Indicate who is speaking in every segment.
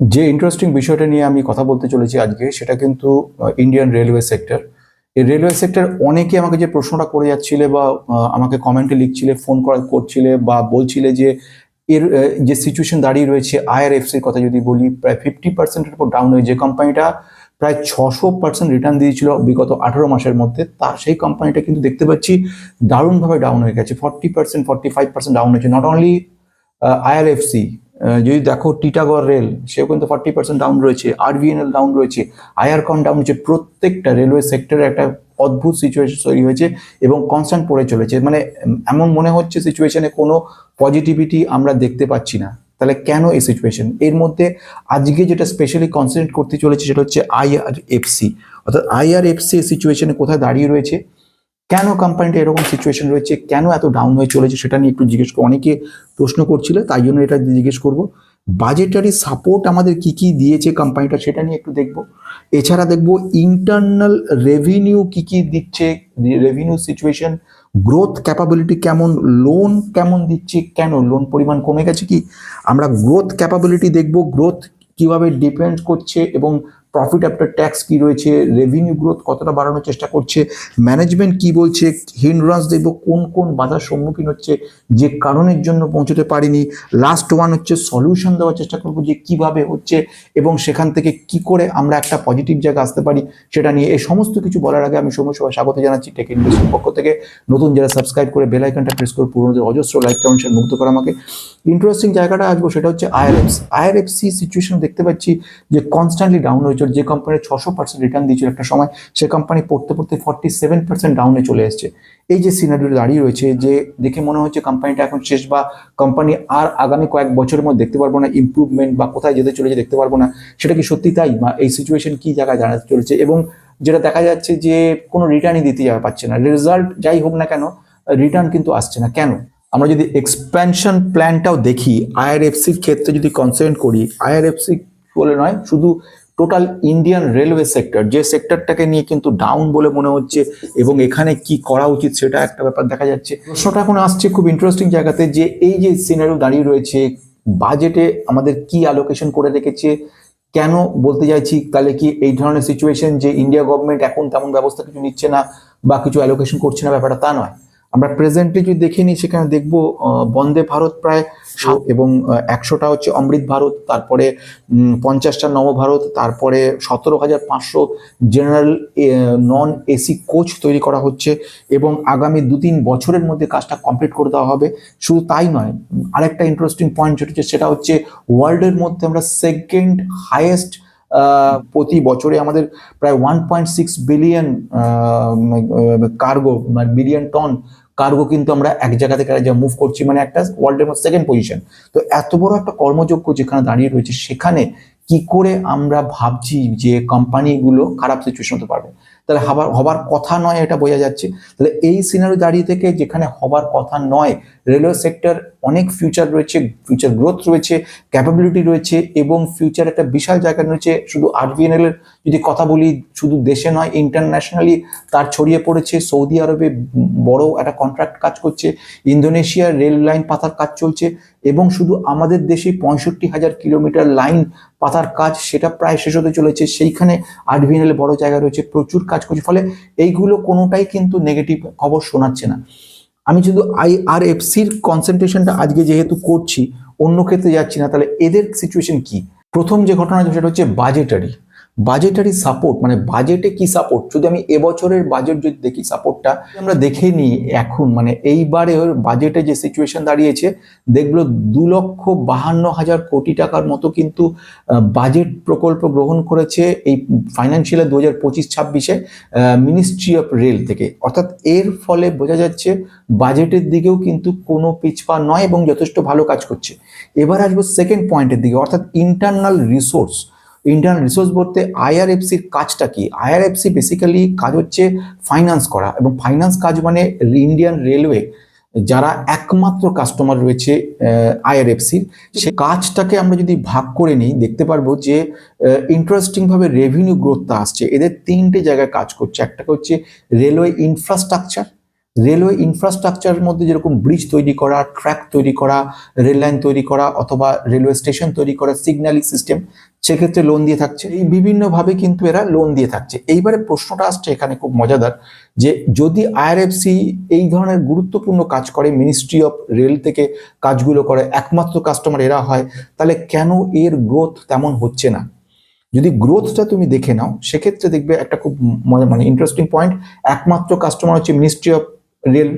Speaker 1: যে ইন্টারেস্টিং বিষয়টা নিয়ে আমি কথা বলতে চলেছি আজকে, সেটা কিন্তু ইন্ডিয়ান রেলওয়ে সেক্টর এই রেলওয়ে সেক্টর অনেকে আমাকে যে প্রশ্নটা করে যাচ্ছিলে বা আমাকে কমেন্টে লিখছিলে ফোন করা, করছিলে বা বলছিলে যে, এর যে সিচুয়েশন দাঁড়িয়ে রয়েছে আইআরএফসির কথা যদি বলি, প্রায় ফিফটি পার্সেন্টের উপর ডাউন হয়ে, যে কোম্পানিটা প্রায় ছশো পার্সেন্ট রিটার্ন দিয়েছিল বিগত আঠারো মাসের মধ্যে, তা সেই কোম্পানিটা কিন্তু দেখতে পাচ্ছি দারুণভাবে ডাউন হয়ে গেছে। Forty percent forty five percent down হয়েছে নট অনলি আইআরএফসি যদি দেখো টিটাগড় রেল সেও কিন্তু ফর্টি পার্সেন্ট ডাউন রয়েছে। আরভিএনএল ডাউন রয়েছে। আইআরকন ডাউন রয়েছে। প্রত্যেকটা রেলওয়ে সেক্টরে একটা অদ্ভুত সিচুয়েশন তৈরি হয়েছে এবং কনস্ট্যান্ট পড়ে চলেছে। মানে এমন মনে হচ্ছে সিচুয়েশনে কোনো পজিটিভিটি আমরা দেখতে পাচ্ছি না। তাহলে কেন এই সিচুয়েশন এর মধ্যে আজকে যেটা স্পেশালি কনসেন্ট্রেট করতে চলেছে, সেটা হচ্ছে আইআরএফসি অর্থাৎ আইআরএফসি সিচুয়েশনে কোথায় দাঁড়িয়ে রয়েছে? কেন কোম্পানিটা এরকম সিচুয়েশন রয়েছে, কেন এত ডাউন হয়ে চলেছে সেটা নিয়ে একটু জিজ্ঞেস অনেকে প্রশ্ন করছিল, তাই জন্য এটা জিজ্ঞেস করব। বাজেটারি সাপোর্ট আমাদের কি কি দিয়েছে কোম্পানিটা সেটা নিয়ে একটু দেখব। এছাড়া দেখব ইন্টারনাল রেভিনিউ কি কি দিচ্ছে রেভিনিউ সিচুয়েশন গ্রোথ ক্যাপাবিলিটি কেমন লোন কেমন দিচ্ছে, কেন লোন পরিমাণ কমে গেছে কি? আমরা গ্রোথ ক্যাপাবিলিটি দেখব গ্রোথ কীভাবে ডিপেন্ড করছে এবং প্রফিট আফটার ট্যাক্স কি রয়েছে? রেভিনিউ গ্রোথ কতটা বাড়ানোর চেষ্টা করছে? ম্যানেজমেন্ট কি বলছে? হিন্ড্রান্স দেখব কোন কোন বাধার সম্মুখীন হচ্ছে যে কারণের জন্য পৌঁছতে পারিনি। লাস্ট ওয়ান হচ্ছে সলিউশন দেওয়ার চেষ্টা করব যে কীভাবে হচ্ছে এবং সেখান থেকে কি করে আমরা একটা পজিটিভ জায়গা আসতে পারি সেটা নিয়ে এই সমস্ত কিছু বলার আগে আমি সময় সবাই স্বাগত জানাচ্ছি টেক ইনভেস্টের পক্ষ থেকে। নতুন যারা সাবস্ক্রাইব করে বেল আইকনটা প্রেস করে পুরোনো অজস্র লাইক কমেন্ট মুগ্ধ করে আমাকে। ইন্টারেস্টিং জায়গাটা আসব সেটা হচ্ছে আইআরএফসি আইআরএফসি সিচুয়েশন দেখতে পাচ্ছি যে কনস্ট্যান্টলি ডাউন হয়েছিল যে কোম্পানি ছশো পার্সেন্ট রিটার্ন দিয়েছিল একটা সময়, সে কোম্পানি পড়তে পড়তে ফর্টি সেভেন পার্সেন্ট ডাউনে চলে এসেছে। এই যে সিনারিও দাঁড়িয়ে রয়েছে যে দেখে মনে হচ্ছে কোম্পানিটা এখন শেষ বা কোম্পানি আর আগামী কয়েক বছরের মধ্যে দেখতে পারব না ইমপ্রুভমেন্ট বা কোথায় যেতে চলেছে দেখতে পারব না, সেটা কি সত্যি তাই বা এই সিচুয়েশন কি জায়গায় দাঁড়াতে চলেছে? এবং যেটা দেখা যাচ্ছে যে কোনো রিটার্নই দিতে যাওয়া পাচ্ছে না। রেজাল্ট যাই হোক না কেন রিটার্ন কিন্তু আসছে না। কেন? আমরা যদি এক্সপ্যানশন প্ল্যানটাও দেখি আইআরএফসির ক্ষেত্রে যদি কনসেন্ট করি আইআরএফসি বলে নয়, শুধু টোটাল ইন্ডিয়ান রেলওয়ে সেক্টর যে সেক্টরটাকে নিয়ে কিন্তু ডাউন বলে মনে হচ্ছে এবং এখানে কি করা উচিত সেটা একটা ব্যাপার দেখা যাচ্ছে। প্রশ্নটা এখন আসছে খুব ইন্টারেস্টিং জায়গাতে যে এই যে সিনারিও দাঁড়িয়ে রয়েছে বাজেটে আমাদের কি অ্যালোকেশন করে রেখেছে, কেন বলতে চাইছি, তাহলে কি এই ধরনের সিচুয়েশন যে ইন্ডিয়া গভর্নমেন্ট এখন তেমন ব্যবস্থা কিছু নিচ্ছে না বা কিছু অ্যালোকেশন করছে না, ব্যাপারটা তা নয়। আমরা প্রেজেন্টলি যদি দেখে নিই, সেখানে দেখব বন্দে ভারত প্রায় এবং একশোটা হচ্ছে অমৃত ভারত তারপরে পঞ্চাশটা নবভারত তারপরে সতেরো হাজার পাঁচশো জেনারেল নন এসি কোচ তৈরি করা হচ্ছে এবং আগামী দু তিন বছরের মধ্যে কাজটা কমপ্লিট করে দেওয়া হবে। শুধু তাই নয় আরেকটা ইন্টারেস্টিং পয়েন্ট যেটা হচ্ছে সেটা হচ্ছে ওয়ার্ল্ডের মধ্যে আমরা সেকেন্ড হাইয়েস্ট প্রতি বছরে আমাদের প্রায় one point six billion cargo billion ton cargo কিন্তু আমরা এক জায়গা থেকে জায়গায় মুভ করছি মানে একটা ওয়ার্ল্ডের মধ্যে সেকেন্ড পজিশন তো এত বড় একটা কর্মযোগ্য যেখানে দাঁড়িয়ে রয়েছে, সেখানে কি করে আমরা ভাবছি যে কোম্পানিগুলো খারাপ সিচুয়েশন হতে পারবে? তাহলে হবার হবার কথা নয়, এটা বোঝা যাচ্ছে। তাহলে এই সিনারি দাঁড়িয়ে থেকে যেখানে হবার কথা নয় রেলওয়ে সেক্টর অনেক ফিউচার রয়েছে ফিউচার গ্রোথ রয়েছে ক্যাপাবিলিটি রয়েছে এবং ফিউচার একটা বিশাল জায়গা রয়েছে। শুধু আরবিএনএল এর যদি কথা বলি, শুধু দেশে নয় ইন্টারন্যাশনালি তার ছড়িয়ে পড়েছে। সৌদি আরবে বড় একটা কন্ট্রাক্ট কাজ করছে ইন্দোনেশিয়ার রেল লাইন পাতার কাজ চলছে এবং শুধু আমাদের দেশে পঁয়ষট্টি হাজার কিলোমিটার লাইন পাতার কাজ সেটা প্রায় শেষ হতে চলেছে। সেইখানে আরবিএনএল বড় জায়গা রয়েছে, প্রচুর কাজ করছে। ফলে এইগুলো কোনোটাই কিন্তু নেগেটিভ খবর শোনাচ্ছে না। আমি শুধু আই আর এফ সির কনসেন্ট্রেশনটা আজকে যেহেতু করছি, অন্য ক্ষেত্রে যাচ্ছি না, তাহলে এদের সিচুয়েশন কি? প্রথম যে ঘটনা সেটা হচ্ছে বাজেটারি বাজেটারি সাপোর্ট মানে বাজেটে কি সাপোর্ট যদি আমি এবছরের বাজেট যদি দেখি সাপোর্টটা আমরা দেখে নিই এখন মানে এইবারে বাজেটে যে সিচুয়েশন দাঁড়িয়েছে, দেখল দু লক্ষ বাহান্ন হাজার কোটি টাকার মতো কিন্তু বাজেট প্রকল্প গ্রহণ করেছে এই ফাইন্যান্সিয়াল দু হাজার পঁচিশ ছাব্বিশে মিনিস্ট্রি অফ রেল থেকে। অর্থাৎ এর ফলে বোঝা যাচ্ছে বাজেটের দিকেও কিন্তু কোনো পিছপা নয় এবং যথেষ্ট ভালো কাজ করছে। এবার আসব সেকেন্ড পয়েন্টের দিকে, অর্থাৎ ইন্টারনাল রিসোর্স ইন্টারনাল রিসোর্স বলতে আইআরএফসির কাজটা কি? আইআরএফসি বেসিক্যালি কাজ হচ্ছে ফাইন্যান্স করা এবং ফাইন্যান্স কাজ মানে ইন্ডিয়ান রেলওয়ে যারা একমাত্র কাস্টমার রয়েছে আইআরএফসির সে কাজটাকে আমরা যদি ভাগ করে নিই, দেখতে পারব যে ইন্টারেস্টিং ভাবে রেভিনিউ গ্রোথটা আসছে। এদের তিনটে জায়গায় কাজ করছে। একটা হচ্ছে রেলওয়ে ইনফ্রাস্ট্রাকচার রেলওয়ে ইনফ্রাস্ট্রাকচারের মধ্যে যেরকম ব্রিজ তৈরি করা ট্র্যাক তৈরি করা রেল লাইন তৈরি করা, অথবা রেলওয়ে স্টেশন তৈরি করা সিগন্যালিং সিস্টেম সেক্ষেত্রে লোন দিয়ে থাকছে। এই বিভিন্নভাবে কিন্তু এরা লোন দিয়ে থাকছে। এইবারে প্রশ্নটা আসছে এখানে খুব মজাদার যে যদি আইআরএফসি এই ধরনের গুরুত্বপূর্ণ কাজ করে মিনিস্ট্রি অফ রেল থেকে কাজগুলো করে, একমাত্র কাস্টমার এরা হয়, তাহলে কেন এর গ্রোথ তেমন হচ্ছে না? যদি গ্রোথটা তুমি দেখে নাও, সেক্ষেত্রে দেখবে একটা খুব মানে ইন্টারেস্টিং পয়েন্ট একমাত্র কাস্টমার হচ্ছে মিনিস্ট্রি অফ রেল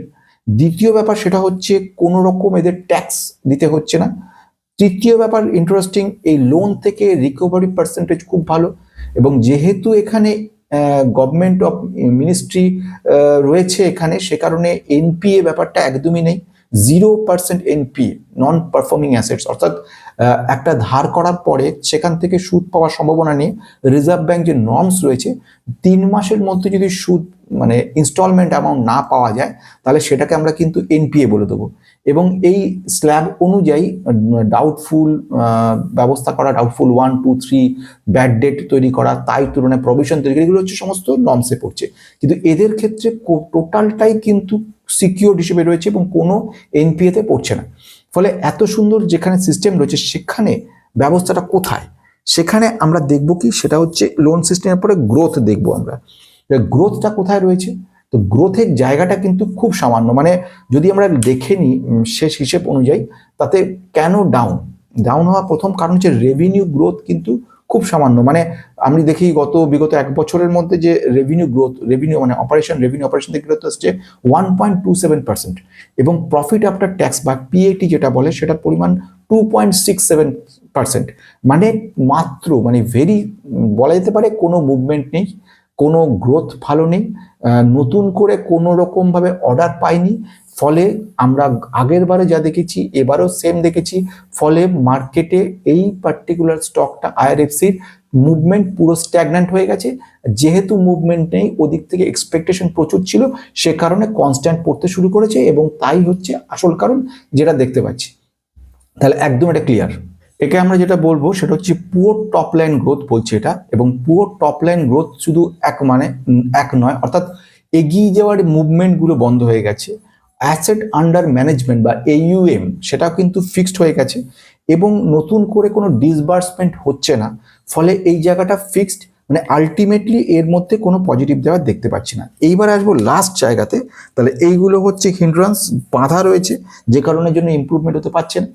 Speaker 1: দ্বিতীয় ব্যাপার সেটা হচ্ছে কোনো রকম এদের ট্যাক্স দিতে হচ্ছে না। তৃতীয় ব্যাপার ইন্টারেস্টিং এই লোন থেকে রিকভারি পার্সেন্টেজ খুব ভালো এবং যেহেতু এখানে গভর্নমেন্ট অফ মিনিস্ট্রি রয়েছে এখানে, সে কারণে এনপিএ ব্যাপারটা একদমই নেই। Zero percent NPA non performing assets অর্থাৎ একটা ধার করার পরে সেখান থেকে সুদ পাওয়ার সম্ভাবনা নিয়ে রিজার্ভ ব্যাংক যে নর্মস রয়েছে, তিন মাসের মধ্যে যদি সুদ মানে ইনস্টলমেন্ট অ্যামাউন্ট না পাওয়া যায়, তাহলে সেটাকে আমরা কিন্তু এনপিএ বলে দেবো। এবং এই স্ল্যাব অনুযায়ী ডাউটফুল ব্যবস্থা করা doubtful one two three bad debt তৈরি করা, তাই তুলনায় প্রভিশন তৈরি করা, এগুলো হচ্ছে সমস্ত নর্মসে পড়ছে। কিন্তু এদের ক্ষেত্রে টোটালটাই কিন্তু সিকিউর হিসেবে রয়েছে এবং কোনো এনপিএতে পড়ছে না। ফলে এত সুন্দর যেখানে সিস্টেম রয়েছে, সেখানে ব্যবস্থাটা কোথায়? সেখানে আমরা দেখব কি? সেটা হচ্ছে লোন সিস্টেমের পরে গ্রোথ দেখব আমরা। গ্রোথটা কোথায় রয়েছে? তো গ্রোথের জায়গাটা কিন্তু খুব সামান্য। মানে যদি আমরা দেখে নিই শেষ হিসেব অনুযায়ী, তাতে কেন ডাউন ডাউন হওয়া প্রথম কারণ হচ্ছে রেভিনিউ গ্রোথ কিন্তু খুব সামান্য। মানে আমি দেখি গত বিগত এক বছরের মধ্যে যে রেভিনিউ গ্রোথ রেভিনিউ মানে অপারেশন রেভিনিউ অপারেশন থেকে গ্রোথ আসছে one point two seven percent এবং প্রফিট আফটার ট্যাক্স বা পিএটি যেটা বলে সেটার পরিমাণ two point six seven percent মানে মাত্র মানে ভেরি বলা যেতে পারে কোনো মুভমেন্ট নেই, কোনো গ্রোথ ভালো নেই নতুন করে কোনো রকমভাবে অর্ডার পাইনি ফলে আমরা আগের বারে যা দেখেছি, এবারও সেম দেখেছি। ফলে মার্কেটে এই পার্টিকুলার স্টকটা আইআরএফসির মুভমেন্ট পুরো স্ট্যাগন্যান্ট হয়ে গেছে। যেহেতু মুভমেন্ট নেই, ওদিক থেকে এক্সপেকটেশন প্রচুর ছিল, সে কারণে কনস্ট্যান্ট পড়তে শুরু করেছে এবং তাই হচ্ছে আসল কারণ যেটা দেখতে পাচ্ছি। তাহলে একদম এটা ক্লিয়ার একে আমরা যেটা বলব, সেটা হচ্ছে পুয়ার টপ লাইন গ্রোথ বলছে এটা, এবং পুয়ার টপ লাইন গ্রোথ শুধু এক মানে এক নয়, অর্থাৎ এগিয়ে যাওয়ার মুভমেন্টগুলো বন্ধ হয়ে গেছে। অ্যাসেট আন্ডার ম্যানেজমেন্ট বা এইউএম সেটাও কিন্তু ফিক্সড হয়ে গেছে এবং নতুন করে কোনো ডিসবার্সমেন্ট হচ্ছে না। ফলে এই জায়গাটা ফিক্সড মানে আলটিমেটলি এর মধ্যে কোনো পজিটিভ দেওয়ার দেখতে পাচ্ছি না। এইবার আসব লাস্ট জায়গাতে। তাহলে এইগুলো হচ্ছে হিন্ড্রান্স বাঁধা রয়েছে, যে কারণের জন্য ইমপ্রুভমেন্ট হতে পারছে না।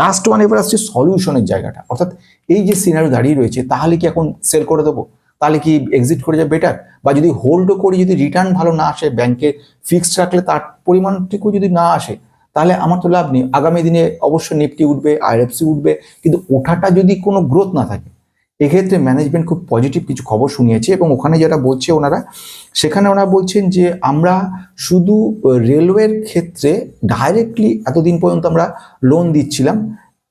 Speaker 1: লাস্ট ওয়ান এবার আসছে সলিউশনের জায়গাটা। অর্থাৎ এই যে সিনারি দাঁড়িয়ে রয়েছে, তাহলে কি এখন সেল করে দেবো? তাহলে কি এক্সিট করে যাবে বেটার বা যদি হোল্ডও করি, যদি রিটার্ন ভালো না আসে ব্যাংকে ফিক্সড রাখলে তার পরিমাণটুকু যদি না আসে, তাহলে আমার তো লাভ নেই। আগামী দিনে অবশ্যই নিফটি উঠবে আইএফসি উঠবে, কিন্তু ওঠাটা যদি কোনো গ্রোথ না থাকে, এক্ষেত্রে ম্যানেজমেন্ট খুব পজিটিভ কিছু খবর শুনিয়েছে এবং ওখানে যেটা বলছে ওনারা, সেখানে ওনারা বলছেন যে আমরা শুধু রেলওয়ের ক্ষেত্রে ডাইরেক্টলি এতদিন পর্যন্ত আমরা লোন দিচ্ছিলাম,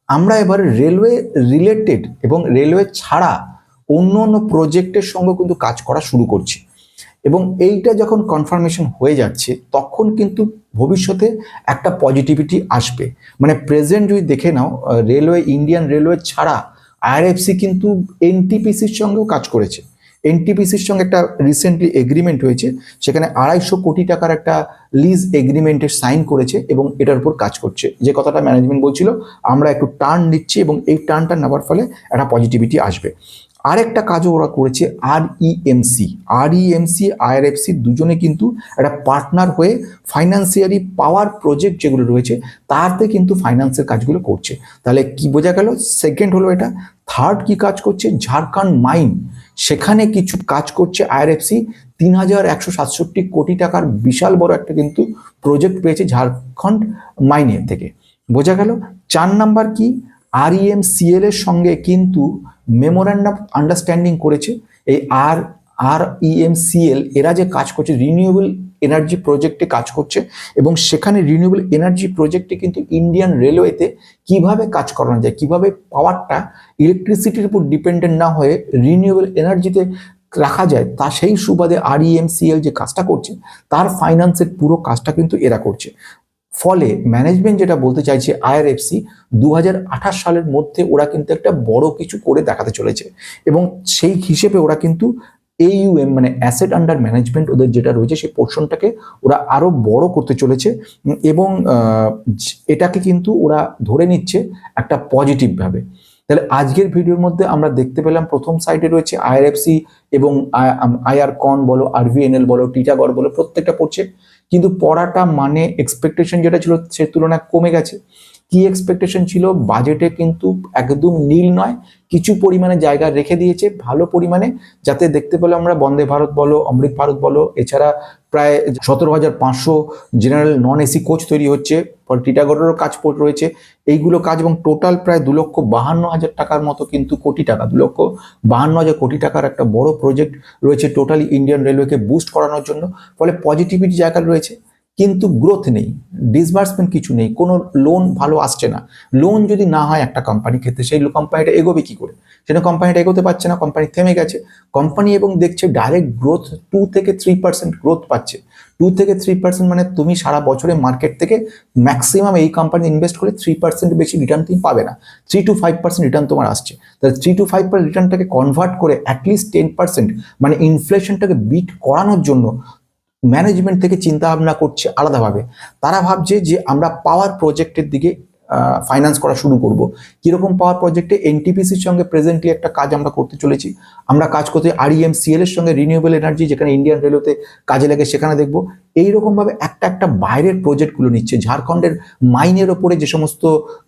Speaker 1: আমরা এবার রেলওয়ে রিলেটেড এবং রেলওয়ে ছাড়া অন্য অন্য প্রজেক্টের সঙ্গে কিন্তু কাজ করা শুরু করছি। এবং এইটা যখন কনফার্মেশন হয়ে যাচ্ছে, তখন কিন্তু ভবিষ্যতে একটা পজিটিভিটি আসবে। মানে প্রেজেন্ট যদি দেখে নাও রেলওয়ে ইন্ডিয়ান রেলওয়ে ছাড়া আইআরএফসি কিন্তু এনটিপিসির সঙ্গেও কাজ করেছে। এনটিপিসির সঙ্গে একটা রিসেন্টলি এগ্রিমেন্ট হয়েছে, সেখানে আড়াইশো কোটি টাকার একটা লিজ এগ্রিমেন্টে সাইন করেছে এবং এটার উপর কাজ করছে। যে কথাটা ম্যানেজমেন্ট বলছিল, আমরা একটু টার্ন নিচ্ছি এবং এই টার্নটা নেওয়ার ফলে একটা পজিটিভিটি আসবে। আরেকটা কাজও ওরা করেছে আর ইএমসি আর ইএমসি আইআরএফসি দুজনে কিন্তু একটা পার্টনার হয়ে ফাইন্যান্সিয়ারি পাওয়ার প্রজেক্ট যেগুলো রয়েছে তাতে কিন্তু ফাইন্যান্সের কাজগুলো করছে। তাহলে কি বোঝা গেল? সেকেন্ড হলো এটা। থার্ড কি কাজ করছে? ঝাড়খণ্ড মাইন সেখানে কিছু কাজ করছে আইআরএফসি তিন হাজার একশো সাতষট্টি কোটি টাকার বিশাল বড় একটা কিন্তু প্রজেক্ট পেয়েছে ঝাড়খণ্ড মাইনের থেকে। বোঝা গেল? চার নাম্বার কি? আর সিএল এর সঙ্গে কিন্তু মেমোরান্ডাম আন্ডারস্ট্যান্ডিং করেছে। এই আর আর ইএমসিএল এরা যে কাজ করছে রিনিউয়েবল এনার্জি প্রজেক্টে কাজ করছে এবং সেখানে রিনিউয়েবল এনার্জি প্রজেক্টে কিন্তু ইন্ডিয়ান রেলওয়েতে কীভাবে কাজ করানো যায়, কীভাবে পাওয়ারটা ইলেকট্রিসিটির উপর ডিপেন্ডেন্ট না হয়ে রিনিউয়েবল এনার্জিতে রাখা যায়, তা সেই সুবাদে আর ইএমসিএল যে কাজটা করছে, তার ফাইন্যান্সের পুরো কাজটা কিন্তু এরা করছে। ফলে ম্যানেজমেন্ট যেটা বলতে চাইছে আইআরএফসি দু হাজার আঠাশ সালের মধ্যে ওরা কিন্তু একটা বড় কিছু করে দেখাতে চলেছে। এবং সেই হিসেবে ওরা কিন্তু এইউএম মানে অ্যাসেট আন্ডার ম্যানেজমেন্ট ওদের যেটা রয়েছে, সেই পোর্শনটাকে ওরা আরও বড় করতে চলেছে। এবং এটাকে কিন্তু ওরা ধরে নিচ্ছে একটা পজিটিভ ভাবে। তাহলে আজকের ভিডিওর মধ্যে আমরা দেখতে পেলাম প্রথম সাইডে রয়েছে আইআরএফসি এবং আইআর কন বলো আর আরভিএনএল বলো টিটাগড় বলো, প্রত্যেকটা পড়ছে কিন্তু পড়াটা মানে এক্সপেকটেশন যেটা ছিল সে তুলনায় কমে গেছে। কি এক্সপেকটেশন ছিল? বাজেটে কিন্তু একদম নীল নয়। কিছু পরিমাণে জায়গা রেখে দিয়েছে, ভালো পরিমাণে, যাতে দেখতে পেলে আমরা বন্দে ভারত বলো, অমৃত ভারত বলো, এছাড়া প্রায় সতেরো হাজার পাঁচশো জেনারেল নন এসি কোচ তৈরি হচ্ছে পর টিটাগড়েরও কাজ রয়েছে। এইগুলো কাজ এবং টোটাল প্রায় দু লক্ষ বাহান্ন হাজার টাকার মতো কিন্তু কোটি টাকা, দু লক্ষ বাহান্ন হাজার কোটি টাকার একটা বড় প্রজেক্ট রয়েছে টোটালি ইন্ডিয়ান রেলওয়েকে বুস্ট করানোর জন্য। ফলে পজিটিভিটি জায়গা রয়েছে। কিন্তু গ্রোথ নেই ডিসবার্সমেন্ট কিছু নেই, কোনো লোন ভালো আসছে না। লোন যদি না হয়, একটা কোম্পানির ক্ষেত্রে সেই কোম্পানিটা এগোবে কি করে? সেটা কোম্পানিটা এগোতে পারছে না কোম্পানি থেমে গেছে। কোম্পানি এবং দেখছে ডাইরেক্ট গ্রোথ টু থেকে থ্রি পার্সেন্ট গ্রোথ পাচ্ছে। টু থেকে থ্রি পার্সেন্ট মানে তুমি সারা বছরে মার্কেট থেকে ম্যাক্সিমাম এই কোম্পানি ইনভেস্ট করে থ্রি পার্সেন্ট বেশি রিটার্ন তুমি পাবে না। Three two five percent return তোমার আসছে। তাহলে থ্রি টু ফাইভ পার্সেন্ট রিটার্নটাকে কনভার্ট করে অ্যাটলিস্ট টেন পার্সেন্ট মানে ইনফ্লেশনটাকে বিট করানোর জন্য ম্যানেজমেন্ট থেকে চিন্তা ভাবনা করছে আলাদাভাবে। তারা ভাবছে যে আমরা পাওয়ার প্রজেক্টের দিকে ফাইন্যান্স করা শুরু করব। কীরকম পাওয়ার প্রজেক্টে এনটিপিসির সঙ্গে প্রেজেন্টলি একটা কাজ আমরা করতে চলেছি। আমরা কাজ করতে আরইএমসিএল এর সঙ্গে রিনিউয়েবল এনার্জি যেখানে ইন্ডিয়ান রেলওয়েতে কাজে লাগে, সেখানে দেখব। এইরকমভাবে একটা একটা বাইরের প্রজেক্টগুলো নিচ্ছে। ঝাড়খণ্ডের মাইনের ওপরে যে সমস্ত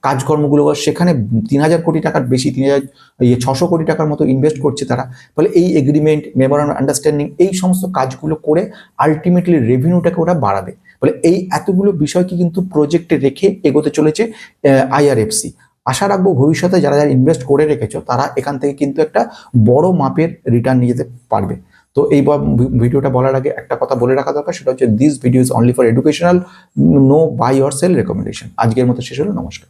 Speaker 1: কাজকর্মগুলো, সেখানে তিন হাজার কোটি টাকার বেশি, তিন হাজার ইয়ে ছশো কোটি টাকার মতো ইনভেস্ট করছে তারা। ফলে এই এগ্রিমেন্ট মেমোরান আন্ডারস্ট্যান্ডিং এই সমস্ত কাজগুলো করে আলটিমেটলি রেভিনিউটাকে ওরা বাড়াবে। ফলে এই এতগুলো বিষয়কে কিন্তু প্রজেক্টে রেখে এগোতে চলেছে আইআরএফসি আশা রাখব ভবিষ্যতে যারা যারা ইনভেস্ট করে রেখেছ, তারা এখান থেকে কিন্তু একটা বড় মাপের রিটার্ন নিয়ে যেতে পারবে। তো এই ভিডিওটা বলার আগে একটা কথা বলে রাখা দরকার, সেটা হচ্ছে this video is only for educational no buy or sell recommendation আজকের মতো শেষ হলো, নমস্কার।